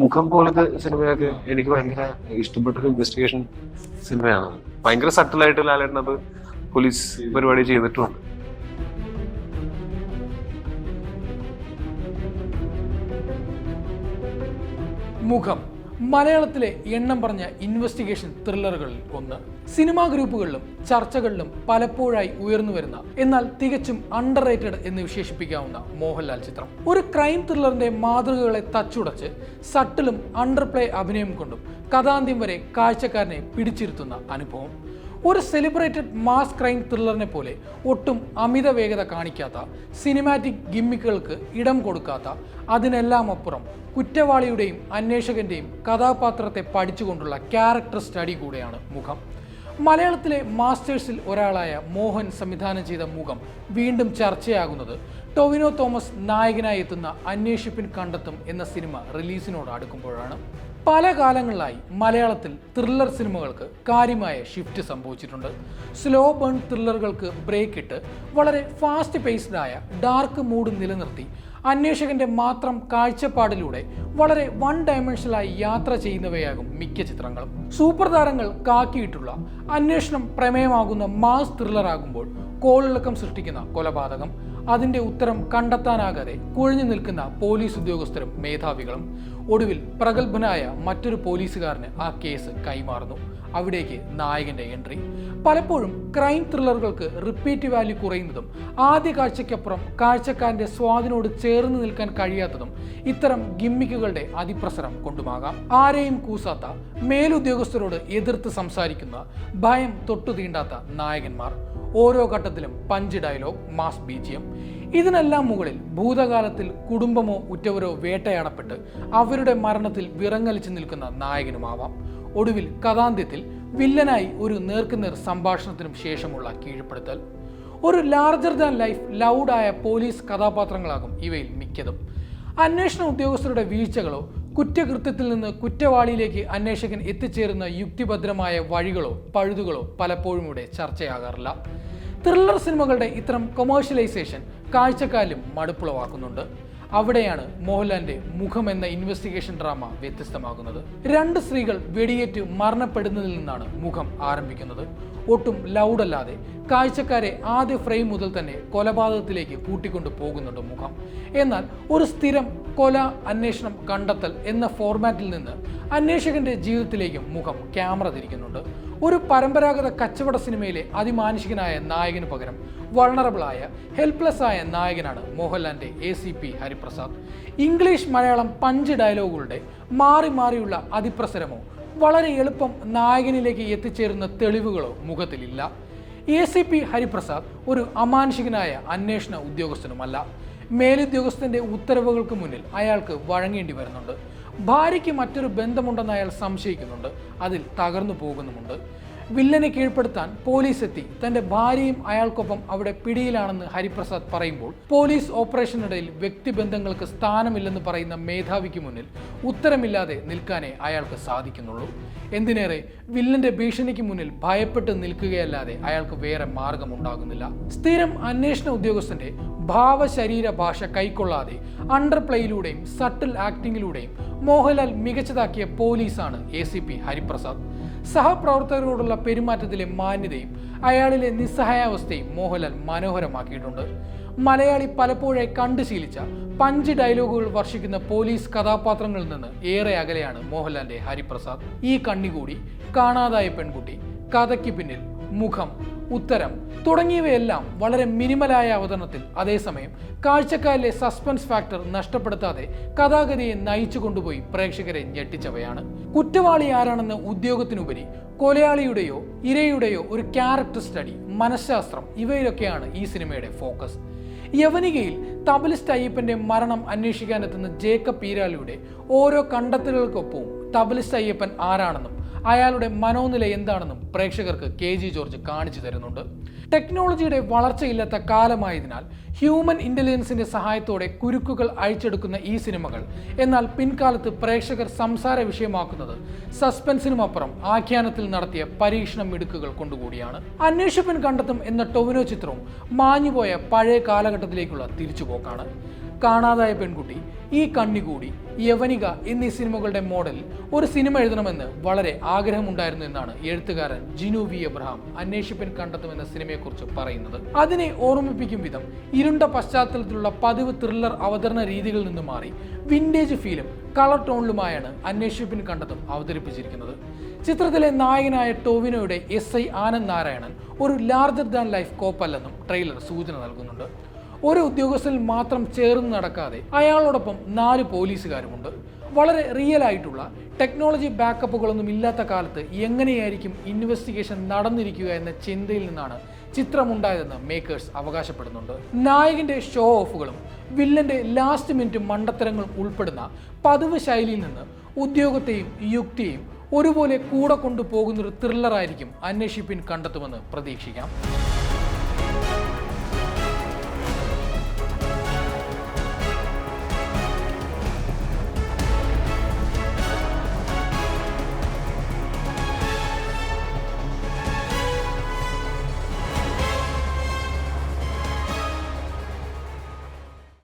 മുഖം പോലത്തെ സിനിമയൊക്കെ എനിക്ക് ഭയങ്കര ഇഷ്ടപ്പെട്ട ഒരു ഇൻവെസ്റ്റിഗേഷൻ സിനിമയാണ്. ഭയങ്കര സട്ടിലായിട്ട് ലാലേട്ടൻ അത് പോലീസ് പരിപാടി ചെയ്തിട്ടുണ്ട്. മുഖം. മലയാളത്തിലെ എണ്ണം പറഞ്ഞ ഇൻവെസ്റ്റിഗേഷൻ ത്രില്ലറുകളിൽ ഒന്ന്. സിനിമാ ഗ്രൂപ്പുകളിലും ചർച്ചകളിലും പലപ്പോഴായി ഉയർന്നു വരുന്ന എന്നാൽ തികച്ചും അണ്ടർ റേറ്റഡ് എന്ന് വിശേഷിപ്പിക്കാവുന്ന മോഹൻലാൽ ചിത്രം. ഒരു ക്രൈം ത്രില്ലറിന്റെ മാതൃകകളെ തച്ചുടച്ച് സട്ടിലും അണ്ടർ പ്ലേ അഭിനയം കൊണ്ടും കഥാന്ത്യം വരെ കാഴ്ചക്കാരനെ പിടിച്ചിരുത്തുന്ന അനുഭവം. ഒരു സെലിബ്രേറ്റഡ് മാസ് ക്രൈം ത്രില്ലറിനെ പോലെ ഒട്ടും അമിത വേഗത കാണിക്കാത്ത സിനിമാറ്റിക് ഗിമ്മിക്കുകൾക്ക് ഇടം കൊടുക്കാത്ത അതിനെല്ലാം അപ്പുറം കുറ്റവാളിയുടെയും അന്വേഷകന്റെയും കഥാപാത്രത്തെ പഠിച്ചുകൊണ്ടുള്ള ക്യാരക്ടർ സ്റ്റഡി കൂടെയാണ് മുഖം. മലയാളത്തിലെ മാസ്റ്റേഴ്സിൽ ഒരാളായ മോഹൻ സംവിധാനം ചെയ്ത മുഖം വീണ്ടും ചർച്ചയാകുന്നത് ടൊവിനോ തോമസ് നായകനായി എത്തുന്ന അന്വേഷിപ്പിൻ കണ്ടെത്തും എന്ന സിനിമ റിലീസിനോട് അടുക്കുമ്പോഴാണ്. പല കാലങ്ങളിലായി മലയാളത്തിൽ ത്രില്ലർ സിനിമകൾക്ക് കാര്യമായ ഷിഫ്റ്റ് സംഭവിച്ചിട്ടുണ്ട്. സ്ലോ ബേൺ ത്രില്ലറുകൾക്ക് ബ്രേക്ക് ഇട്ട് വളരെ ഫാസ്റ്റ് പേസ്ഡായ ഡാർക്ക് മൂഡ് നിലനിർത്തി അന്വേഷകന്റെ മാത്രം കാഴ്ചപ്പാടിലൂടെ വളരെ വൺ ഡയമെൻഷനായി യാത്ര ചെയ്യുന്നവയാകും മിക്ക ചിത്രങ്ങളും. സൂപ്പർ താരങ്ങൾ കാക്കിയിട്ടുള്ള അന്വേഷണം പ്രമേയമാകുന്ന മാസ് ത്രില്ലറാകുമ്പോൾ കോളിളക്കം സൃഷ്ടിക്കുന്ന കൊലപാതകം. അതിന്റെ ഉത്തരം കണ്ടെത്താനാകാതെ കുഴഞ്ഞു നിൽക്കുന്ന പോലീസ് ഉദ്യോഗസ്ഥരും മേധാവികളും ഒടുവിൽ പ്രഗത്ഭനായ മറ്റൊരു പോലീസുകാരന് ആ കേസ് കൈമാറുന്നു. അവിടേക്ക് നായകന്റെ എൻട്രി. പലപ്പോഴും ക്രൈം ത്രില്ലറുകൾക്ക് റിപ്പീറ്റ് വാല്യൂ കുറയുന്നതും ആദ്യ കാഴ്ചയ്ക്കപ്പുറം കാഴ്ചക്കാരന്റെ സ്വാദിനോട് ചേർന്ന് നിൽക്കാൻ കഴിയാത്തതും ഇത്തരം ഗിമ്മിക്കുകളുടെ അതിപ്രസരം കൊണ്ടുമാകാം. ആരെയും കൂസാത്ത മേലുദ്യോഗസ്ഥരോട് എതിർത്ത് സംസാരിക്കുന്ന ഭയം തൊട്ടു തീണ്ടാത്ത നായകന്മാർ. ഓരോ ഘട്ടത്തിലും പഞ്ച് ഡയലോഗ് മാസ് ബീജിയം ഇതിനെല്ലാം മുകളിൽ ഭൂതകാലത്തിൽ കുടുംബമോ ഉറ്റവരോ വേട്ടയാടപ്പെട്ട് അവരുടെ മരണത്തിൽ വിറങ്ങലിച്ചു നിൽക്കുന്ന നായകനുമാവാം. ഒടുവിൽ കഥാന്ത്യത്തിൽ വില്ലനായി ഒരു നേർക്കുനേർ സംഭാഷണത്തിനും ശേഷമുള്ള കീഴ്പ്പെടുത്തൽ. ഒരു ലാർജർ ദാൻ ലൈഫ് ലൗഡായ പോലീസ് കഥാപാത്രങ്ങളാകും ഇവയിൽ മിക്കതും. അന്വേഷണ ഉദ്യോഗസ്ഥരുടെ വീഴ്ചകളോ കുറ്റകൃത്യത്തിൽ നിന്ന് കുറ്റവാളിയിലേക്ക് അന്വേഷകൻ എത്തിച്ചേരുന്ന യുക്തിഭദ്രമായ വഴികളോ പഴുതുകളോ പലപ്പോഴും ഇവിടെ ചർച്ചയാകാറില്ല. ത്രില്ലർ സിനിമകളുടെ ഇത്തരം കൊമേഴ്ഷ്യലൈസേഷൻ കാഴ്ചക്കാരിലും മടുപ്പുളവാക്കുന്നുണ്ട്. അവിടെയാണ് മോഹൻലാലിന്റെ മുഖം എന്ന ഇൻവെസ്റ്റിഗേഷൻ ഡ്രാമ വ്യത്യസ്തമാകുന്നത്. രണ്ട് സ്ത്രീകൾ വെടിയേറ്റ് മരണപ്പെടുന്നതിൽ നിന്നാണ് മുഖം ആരംഭിക്കുന്നത്. ഒട്ടും ലൗഡല്ലാതെ കാഴ്ചക്കാരെ ആദ്യ ഫ്രെയിം മുതൽ തന്നെ കൊലപാതകത്തിലേക്ക് കൂട്ടിക്കൊണ്ടു പോകുന്നുണ്ട് മുഖം. എന്നാൽ ഒരു സ്ഥിരം കൊല അന്വേഷണം കണ്ടെത്തൽ എന്ന ഫോർമാറ്റിൽ നിന്ന് അന്വേഷകന്റെ ജീവിതത്തിലേക്കും മുഖം ക്യാമറ തിരിക്കുന്നുണ്ട്. ഒരു പരമ്പരാഗത കച്ചവട സിനിമയിലെ അതിമാനുഷികനായ നായകന് പകരം വൾണറബിളായ ഹെൽപ്ലെസ് ആയ നായകനാണ് മോഹൻലാലിന്റെ A C P Hariprasad. English Malayalam punch ഡയലോഗുകളുടെ മാറി മാറിയുള്ള അതിപ്രസരമോ വളരെ എളുപ്പം നായകനിലേക്ക് എത്തിച്ചേരുന്ന തെളിവുകളോ മുഖത്തിലില്ല. എ സി പി ഹരിപ്രസാദ് ഒരു അമാനുഷികനായ അന്വേഷണ ഉദ്യോഗസ്ഥനുമല്ല. മേലുദ്യോഗസ്ഥന്റെ ഉത്തരവുകൾക്ക് മുന്നിൽ അയാൾക്ക് വഴങ്ങേണ്ടി വരുന്നുണ്ട്. ഭാര്യയ്ക്ക് മറ്റൊരു ബന്ധമുണ്ടെന്ന് അയാൾ സംശയിക്കുന്നുണ്ട്. അതിൽ തകർന്നു പോകുന്നുമുണ്ട്. വില്ലനെ കീഴ്പ്പെടുത്താൻ പോലീസ് എത്തി തന്റെ ഭാര്യയും അയാൾക്കൊപ്പം അവിടെ പിടിയിലാണെന്ന് ഹരിപ്രസാദ് പറയുമ്പോൾ പോലീസ് ഓപ്പറേഷനിടയിൽ വ്യക്തിബന്ധങ്ങൾക്ക് സ്ഥാനമില്ലെന്ന് പറയുന്ന മേധാവിക്ക് മുന്നിൽ ഉത്തരമില്ലാതെ നിൽക്കാനേ അയാൾക്ക് സാധിക്കുന്നുള്ളൂ. എന്തിനേറെ വില്ലന്റെ ഭീഷണിക്ക് മുന്നിൽ ഭയപ്പെട്ട് നിൽക്കുകയല്ലാതെ അയാൾക്ക് വേറെ മാർഗമുണ്ടാകുന്നില്ല. സ്ഥിരം അന്വേഷണ ഉദ്യോഗസ്ഥന്റെ ഭാവശരീര ഭാഷ കൈക്കൊള്ളാതെ അണ്ടർ പ്ലേയിലൂടെയും സട്ടിൽ ആക്ടിങ്ങിലൂടെയും മോഹൻലാൽ മികച്ചതാക്കിയ പോലീസാണ് എ സി പി ഹരിപ്രസാദ്. സഹപ്രവർത്തകരോടുള്ള പെരുമാറ്റത്തിലെ മാന്യതയും അയാളിലെ നിസ്സഹായാവസ്ഥയും മോഹൻലാൽ മനോഹരമാക്കിയിട്ടുണ്ട്. മലയാളി പലപ്പോഴായി കണ്ടു ശീലിച്ച പഞ്ച് ഡയലോഗുകൾ വർഷിക്കുന്ന പോലീസ് കഥാപാത്രങ്ങളിൽ നിന്ന് ഏറെ അകലെയാണ് മോഹൻലാലിന്റെ ഹരിപ്രസാദ്. ഈ കണ്ണികൂടി കാണാതായ പെൺകുട്ടി കഥയ്ക്ക് പിന്നിൽ മുഖം ഉത്തരം. തുടങ്ങിയവയെല്ലാം വളരെ മിനിമലായ അവതരണത്തിൽ. അതേസമയം കാഴ്ചക്കാരിലെ സസ്പെൻസ് ഫാക്ടർ നഷ്ടപ്പെടുത്താതെ കഥാഗതിയെ നയിച്ചു കൊണ്ടുപോയി പ്രേക്ഷകരെ ഞെട്ടിച്ചവയാണ്. കുറ്റവാളി ആരാണെന്ന് ഉദ്യോഗത്തിനുപരി കൊലയാളിയുടെയോ ഇരയുടെയോ ഒരു ക്യാരക്ടർ സ്റ്റഡി മനഃശാസ്ത്രം ഇവയിലൊക്കെയാണ് ഈ സിനിമയുടെ ഫോക്കസ്. യവനികയിൽ തബലിസ്റ്റ് അയ്യപ്പന്റെ മരണം അന്വേഷിക്കാനെത്തുന്ന ജേക്കബ് പീരാലിയുടെ ഓരോ കണ്ടെത്തലുകൾക്കൊപ്പവും തബലിസ്റ്റ് അയ്യപ്പൻ ആരാണെന്നും അയാളുടെ മനോനില എന്താണെന്നും പ്രേക്ഷകർക്ക് കെ ജി ജോർജ് കാണിച്ചു തരുന്നുണ്ട്. ടെക്നോളജിയുടെ വളർച്ചയില്ലാത്ത കാലമായതിനാൽ ഹ്യൂമൻ ഇന്റലിജൻസിന്റെ സഹായത്തോടെ കുരുക്കുകൾ അഴിച്ചെടുക്കുന്ന ഈ സിനിമകൾ എന്നാൽ പിൻകാലത്ത് പ്രേക്ഷകർ സംസാര വിഷയമാക്കുന്നത് സസ്പെൻസിനുമപ്പുറം ആഖ്യാനത്തിൽ നടത്തിയ പരീക്ഷണം മിടുക്കുകൾ കൊണ്ടുകൂടിയാണ്. അന്വേഷിപ്പൻ കണ്ടെത്തും എന്ന ടൊവിനോ ചിത്രവും മാഞ്ഞുപോയ പഴയ കാലഘട്ടത്തിലേക്കുള്ള തിരിച്ചുപോക്കാണ്. കാണാതായ പെൺകുട്ടി ഈ കണ്ണികൂടി യവനിക എന്നീ സിനിമകളുടെ മോഡൽ ഒരു സിനിമ എഴുതണമെന്ന് വളരെ ആഗ്രഹമുണ്ടായിരുന്നു എന്നാണ് എഴുത്തുകാരൻ ജിനു വി എബ്രഹാം അന്വേഷിപ്പൻ കണ്ടെത്തുമെന്ന സിനിമയെക്കുറിച്ച് പറയുന്നത്. അതിനെ ഓർമ്മിപ്പിക്കും വിധം ഇരുണ്ട പശ്ചാത്തലത്തിലുള്ള പതിവ് ത്രില്ലർ അവതരണ രീതികളിൽ നിന്ന് മാറി വിന്റേജ് ഫീലും കളർ ടോണിലുമായാണ് അന്വേഷിപ്പിൻ കണ്ടെത്തും അവതരിപ്പിച്ചിരിക്കുന്നത്. ചിത്രത്തിലെ നായകനായ ടോവിനോയുടെ എസ് ഐ ആനന്ദ് നാരായണൻ ഒരു ലാർജർ ദാൻ ലൈഫ് കോപ്പല്ലെന്നും ട്രെയിലർ സൂചന നൽകുന്നുണ്ട്. ഒരു ഉദ്യോഗസ്ഥൻ മാത്രം ചേർന്ന് നടക്കാതെ അയാളോടൊപ്പം നാല് പോലീസുകാരുമുണ്ട്. വളരെ റിയൽ ആയിട്ടുള്ള ടെക്നോളജി ബാക്കപ്പുകളൊന്നും ഇല്ലാത്ത കാലത്ത് എങ്ങനെയായിരിക്കും ഇൻവെസ്റ്റിഗേഷൻ നടന്നിരിക്കുക എന്ന ചിന്തയിൽ നിന്നാണ് ചിത്രമുണ്ടായതെന്ന് മേക്കേഴ്സ് അവകാശപ്പെടുന്നുണ്ട്. നായകന്റെ ഷോ ഓഫുകളും വില്ലന്റെ ലാസ്റ്റ് മിനിറ്റ് മണ്ടത്തരങ്ങളും ഉൾപ്പെടുന്ന പതിവ് ശൈലിയിൽ നിന്ന് ഉദ്യോഗത്തെയും യുക്തിയെയും ഒരുപോലെ കൂടെ കൊണ്ടുപോകുന്നൊരു ത്രില്ലറായിരിക്കും അന്വേഷിപ്പിൻ കണ്ടെത്തുമെന്ന് പ്രതീക്ഷിക്കാം.